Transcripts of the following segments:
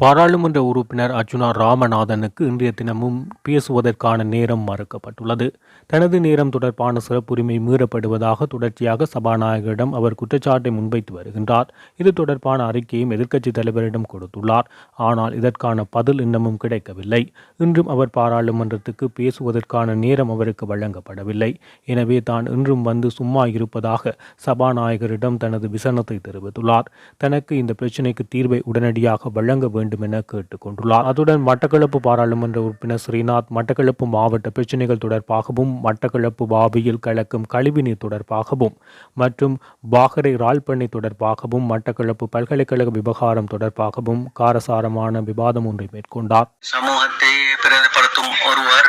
பாராளுமன்ற உறுப்பினர் அர்ஜுனா ராமநாதனுக்கு இன்றைய தினமும் பேசுவதற்கான நேரம் மறுக்கப்பட்டுள்ளது. தனது நேரம் தொடர்பான சிறப்புரிமை மீறப்படுவதாக தொடர்ச்சியாக சபாநாயகரிடம் அவர் குற்றச்சாட்டை முன்வைத்து வருகின்றார். இது தொடர்பான அறிக்கையும் எதிர்க்கட்சித் தலைவரிடம் கொடுத்துள்ளார். ஆனால் இதற்கான பதில் இன்னமும் கிடைக்கவில்லை. இன்றும் அவர் பாராளுமன்றத்துக்கு பேசுவதற்கான நேரம் அவருக்கு வழங்கப்படவில்லை. எனவே தான் இன்றும் வந்து சும்மா இருப்பதாக சபாநாயகரிடம் தனது விசனத்தை தெரிவித்துள்ளார். தனக்கு இந்த பிரச்சினைக்கு தீர்வை உடனடியாக வழங்க வேண்டும் என கேட்டுக்கொண்டுள்ளார். அத்துடன் மட்டக்களப்பு பாராளுமன்ற உறுப்பினர் ஸ்ரீநாத் மட்டக்களப்பு மாவட்ட பிரச்சினைகள் தொடர்பாகவும் மட்டக்களப்பு பாபியில் கலக்கும் கழிவுநீர் தொடர்பாகவும் மற்றும் பாகரை ரால்பண்ணை தொடர்பாகவும் மட்டக்களப்பு பல்கலைக்கழக விவகாரம் தொடர்பாகவும் காரசாரமான விவாதம் ஒன்றை மேற்கொண்டார். சமூகத்தை பிரதிபடுத்தும் ஒருவர்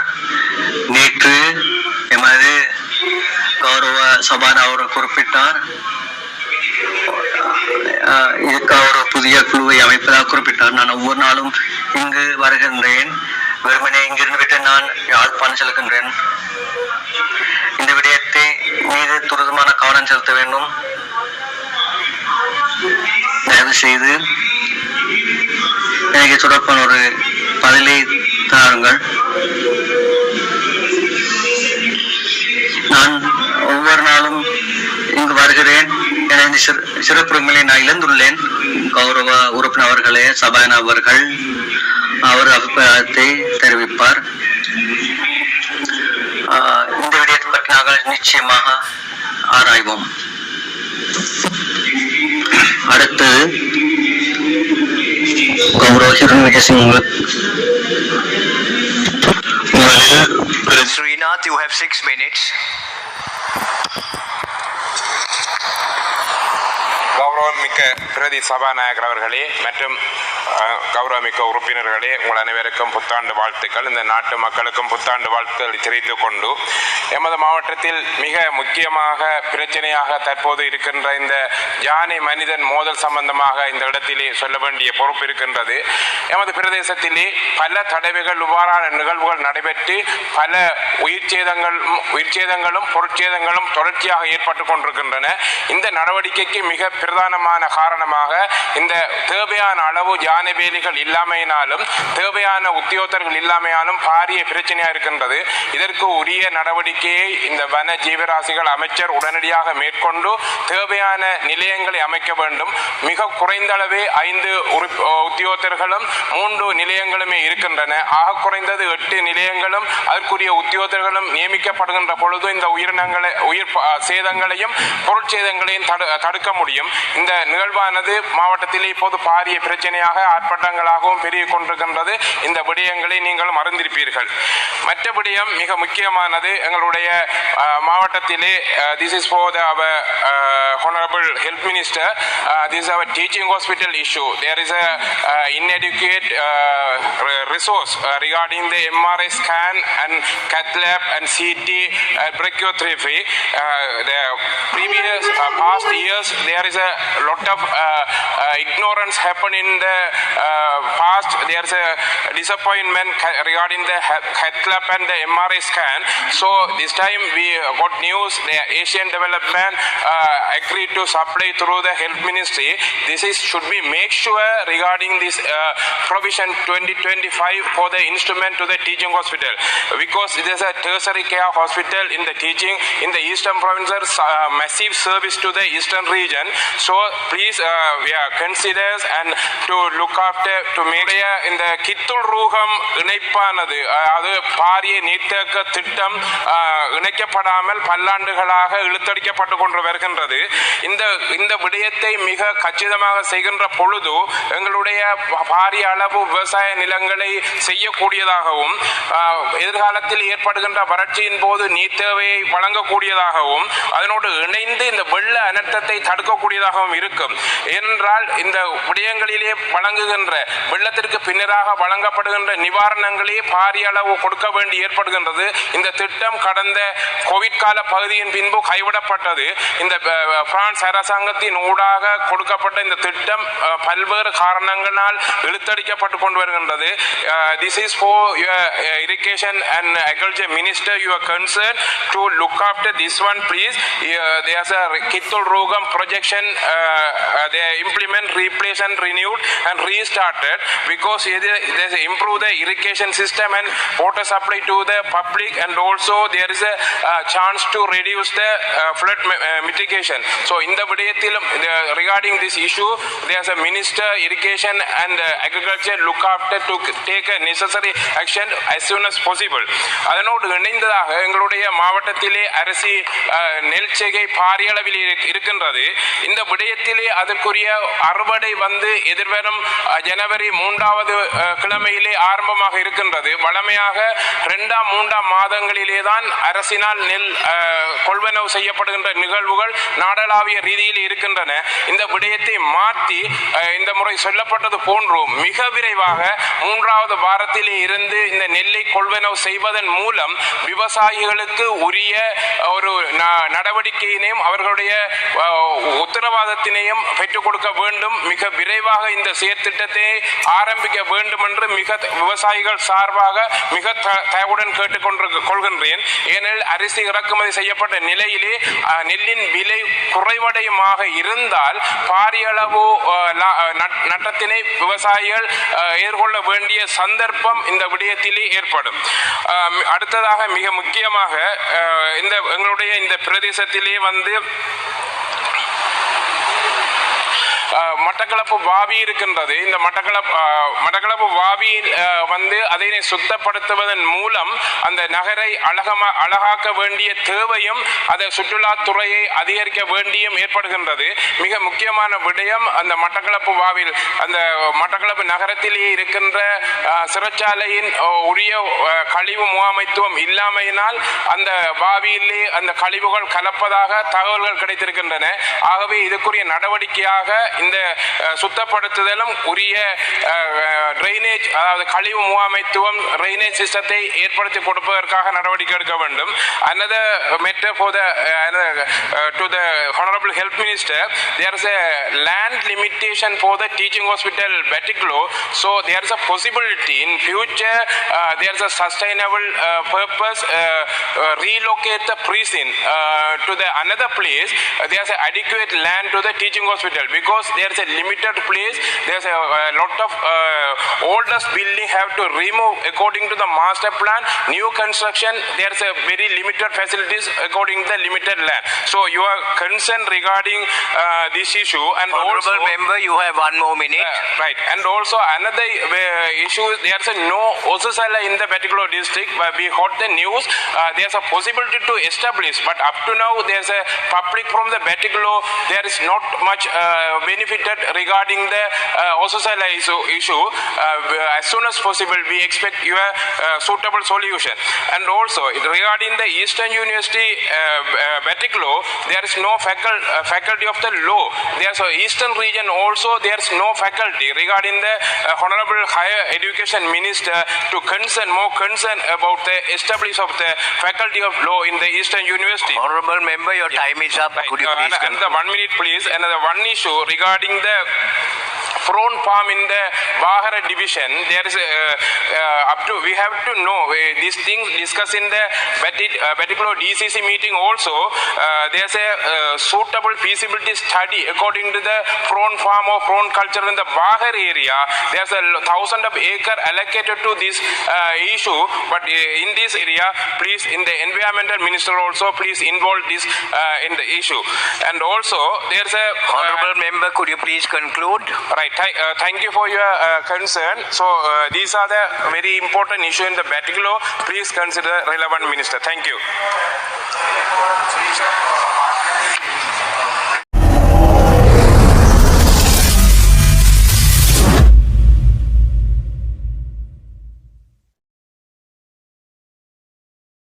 நேற்று எமது கௌரவ சபான் அவர் குறிப்பிட்டார் இதுக்கு புதிய குழுவை அமைப்பதாக குறிப்பிட்டார். நான் ஒவ்வொரு நாளும் இங்கு வருகின்றேன். வெறுமனே இங்கிருந்து விட்டு நான் யாழ்ப்பாணம் செல்கின்றேன். இந்த விடயத்தை மீது துரிதமான கவனம் செலுத்த வேண்டும். தயவு செய்து எனக்கு தொடர்பான ஒரு பதிலை தாருங்கள். நான் ஒவ்வொரு நாளும் இங்கு வருகிறேன். என சிறப்புரிமையை நான் இழந்துள்ளேன். கௌரவ உறுப்பினர் அவர்களே சபாயன் அவர்கள் அவர் அபிப்பிராயத்தை தெரிவிப்பார். ஆஹ் இந்த விடயத்தை பற்றி நாங்கள் நிச்சயமாக ஆராய்வோம். அடுத்து கௌரவ ஹிரண்ய சிங் ஸ்ரீநாத் உங்களுக்கு Srinath, you have six minutes. கௌரவமிக்க பிரதி சபாநாயகர் அவர்களே மற்றும் கௌரவமிக்க உறுப்பினர்களே உங்கள் அனைவருக்கும் புத்தாண்டு வாழ்த்துக்கள். இந்த நாட்டு மக்களுக்கும் புத்தாண்டு வாழ்த்துக்களை தெரிவித்துக் கொண்டு எமது மாவட்டத்தில் மிக முக்கியமாக பிரச்சனையாக தற்போது இருக்கின்ற இந்த யானை மனிதன் மோதல் சம்பந்தமாக இந்த இடத்திலே சொல்ல வேண்டிய பொறுப்பு இருக்கின்றது. எமது பிரதேசத்திலே பல தடவைகள் இவ்வாறான நிகழ்வுகள் நடைபெற்று பல உயிர் சேதங்கள் உயிர் சேதங்களும் பொருட்சேதங்களும் தொடர்ச்சியாக ஏற்பட்டு கொண்டிருக்கின்றன. இந்த நடவடிக்கைக்கு மிக பிரதானமான காரணமாக இந்த தேவையான அளவு யானை வேலிகள் இல்லாமையினாலும் தேவையான உத்தியோகத்தர்கள் இல்லாமையாலும் பாரிய பிரச்சனையாக இருக்கின்றது. இதற்கு உரிய நடவடிக்கை நடவடிக்கையை இந்த வன ஜீவராசிகள் அமைச்சர் உடனடியாக மேற்கொண்டு தேவையான நிலையங்களை அமைக்க வேண்டும். மிக குறைந்தளவே ஐந்து உறுப்- உத்தியோகத்தர்களும் மூன்று நிலையங்களுமே இருக்கின்றன. ஆக குறைந்தது எட்டு நிலையங்களும் அதற்குரிய உத்தியோகர்களும் நியமிக்கப்படுகின்ற பொழுது இந்த உயிரினங்களை உயிர் சேதங்களையும் பொருட்சேதங்களையும் தடு தடுக்க முடியும். இந்த நிகழ்வானது மாவட்டத்திலே இப்போது பாரிய பிரச்சனையாக ஆர்ப்பாட்டங்களாகவும் பெருகிக் கொண்டிருக்கின்றது. இந்த விடயங்களை நீங்களும் அறிந்திருப்பீர்கள். மற்ற விடயம் மிக முக்கியமானது எங்களுடைய அஹ், மாவட்டத்திலே this is for the our honorable health minister uh, this is our teaching hospital issue there is a uh, inadequate uh, re- resource uh, regarding the mri scan and cath lab and ct uh, brachytherapy uh, the previous uh, past years there is a lot of uh, uh, ignorance happen in the uh, past there is a disappointment ca- regarding the ha- cath lab and the mri scan so this time we got news the asian development uh, agreed to supply through the health ministry this is should be make sure regarding this uh, provision 2025 for the instrument to the teaching hospital because it is a tertiary care hospital in the teaching in the eastern provinces uh, massive service to the eastern region so please uh, yeah, consider and to look after to make இந்த கித்துள் ரூகம் இணைப்பானது அதாவது பாரிய நீர்த்தேக்க திட்டம் அஹ், இணைக்கப்படாமல் பல்லாண்டுகளாக இழுத்தடிக்கப்பட்டு கொண்டு வருகின்றது. இந்த இந்த விடயத்தை மிக கச்சிதமாக செய்கின்ற பொழுது எங்களுடைய பாரிய அளவு விவசாய நிலங்களை செய்யக்கூடியதாகவும் எதிர்காலத்தில் ஏற்படுகின்ற வறட்சியின் போது நீர் தேவையை வழங்கக்கூடியதாகவும் அதனோடு இணைந்து இந்த வெள்ள அனர்த்தத்தை தடுக்கக்கூடியதாகவும் இருக்கும். ஏனென்றால் இந்த விடயங்களிலே வழங்குகின்ற வெள்ளத்திற்கு பின்னராக வழங்கப்படுகின்ற நிவாரணங்களே பாரிய அளவு கொடுக்க வேண்டி ஏற்படுகின்றது. இந்த திட்டம் கடந்த கோவிட் கால பகுதியின் பின்பு கைவிடப்பட்டது இந்த பிரான்ஸ் அரசாங்கத்தின் ஊடாக கொடுக்கப்பட்ட இந்த திட்டம் பல்வேறு காரணங்களால் இழுத்தடிக்கப்பட்டு கொண்டு வருகின்றது this is for irrigation and agriculture minister your concern to look after this one please there's a Kithul Rugam projection they implement replace and renewed and restarted because இது these improve the irrigation system and water supply to the public and also they to the public and also there is a uh, chance to reduce the uh, flood mi- uh, mitigation so in the விடயத்திலும் the- regarding this issue there's a minister irrigation and uh, agriculture look after to take a necessary action as soon as possible அதனோடு இணைந்ததாக எங்களுடைய மாவட்டத்திலே அரிசி அஹ், நெல் செய்கை பாரிய அளவில் இரு- இருக்கின்றது இந்த விடயத்திலே அதற்குரிய அறுவடை வந்து எதிர்வரும் அஹ், ஜனவரி மூன்றாவது அஹ், கிழமையிலே ஆரம்பமாக இருக்கின்றது வழமையாக இரண்டாம் மூன்றாம் மாதங்களிலே தான் அரசினால் நெல் கொள்வனவு செய்யப்படுகின்ற நிகழ்வுகள் நாடளாவிய ரீதியில் இருக்கின்றன. இந்த விடயத்தை மாற்றி இந்த முறை சொல்லப்பட்டது போன்றும் மிக விரைவாக மூன்றாவது வாரத்திலே இருந்து இந்த நெல்லை கொள்வனவு செய்வதன் மூலம் விவசாயிகளுக்கு உரிய ஒரு ந- நடவடிக்கையினையும் அவர்களுடைய உத்தரவாதத்தினையும் பெற்றுக் கொடுக்க வேண்டும். மிக விரைவாக இந்த செயற்திட்டத்தை ஆரம்பிக்க வேண்டும் என்று மிக விவசாயிகள் சார்பாக மிக த- தயவுடன் கேட்டுக்கொண்டு கொள்கின்றேன். ஏனெனில் அரிசி இறக்குமதி செய்யப்பட்ட நிலையிலே நெல்லின் விலை குறைவடையுமாக இருந்தால் பாரியளவு நட்டத்தினை விவசாயிகள் எதிர்கொள்ள வேண்டிய சந்தர்ப்பம் இந்த விடயத்திலே ஏற்படும். அடுத்ததாக மிக முக்கியமாக இந்த எங்களுடைய இந்த பிரதேசத்திலே வந்து மட்டக்களப்பு வாவி இருக்கின்றது. இந்த மட்டக்களப்பு மட்டக்களப்பு வாவி வந்து அதனை சுத்தப்படுத்துவதன் மூலம் அந்த நகரை அழகமா அழகாக்க வேண்டிய தேவையும் அதை சுற்றுலாத்துறையை அதிகரிக்க வேண்டியும் ஏற்படுகின்றது. மிக முக்கியமான விடயம் அந்த மட்டக்களப்பு வாவில் அந்த மட்டக்களப்பு நகரத்திலேயே இருக்கின்ற சிறைச்சாலையின் உரிய கழிவு முகாமைத்துவம் இல்லாமையினால் அந்த வாவியிலே அந்த கழிவுகள் கலப்பதாக தகவல்கள் கிடைத்திருக்கின்றன. ஆகவே இதுக்குரிய நடவடிக்கையாக இந்த சுத்தப்படுத்துதலும் உரிய ட்ரைனேஜ் அதாவது கழிவு முகாமைத்துவம் ட்ரைனேஜ் சிஸ்டத்தை ஏற்படுத்தி கொடுப்பதற்காக நடவடிக்கை எடுக்க வேண்டும் another matter for the to the honourable health minister there is a land limitation for the teaching hospital Batticaloa so there is a possibility in future there is a sustainable purpose relocate the precinct to the another place there's adequate land to the teaching hospital because there is a adequate land to the teaching hospital because there is a limited place. There is a, a lot of uh, oldest building have to remove according to the master plan. New construction there is a very limited facilities according to the limited land. So your concern regarding uh, this issue and Honorable also member, you have one more minute. uh, right, and also another uh, issue, is there's a no Osasala in the particular district, but we heard the news, uh, there's a possibility to establish, but up to now, there's a public from the Batiglo, there is not much uh, benefited regarding the uh, issue. issue. Uh, as soon as possible, we expect your uh, suitable solution. And also, regarding the Eastern University uh, uh, Batiglo, there is no facul uh, faculty of the law. There's a Eastern region also, there's no faculty regarding the uh, Honorable Higher Education Minister to concern, more concern about the establishment of the faculty of law in the Eastern University. Honorable member, your time is up. Right. Could you please and- conclude? Another one minute, please. Another one issue regarding regarding the prawn farm in the Bahara division. There is a, uh, up to we have to know uh, these things discussed in the uh, particular DCC meeting. Also, uh, there's a uh, suitable feasibility study according to the prawn farm or prawn culture in the Bahar area. There's a thousand of acre allocated to this uh, issue, but uh, in this area, please, in the environmental minister also, please involve this uh, in the issue. And also, there's a uh, Honorable member, could you please conclude? Right. Th- uh, thank you for your uh, concern. So uh, these are the very important issue in the Batiglo. Please consider relevant minister. Thank you.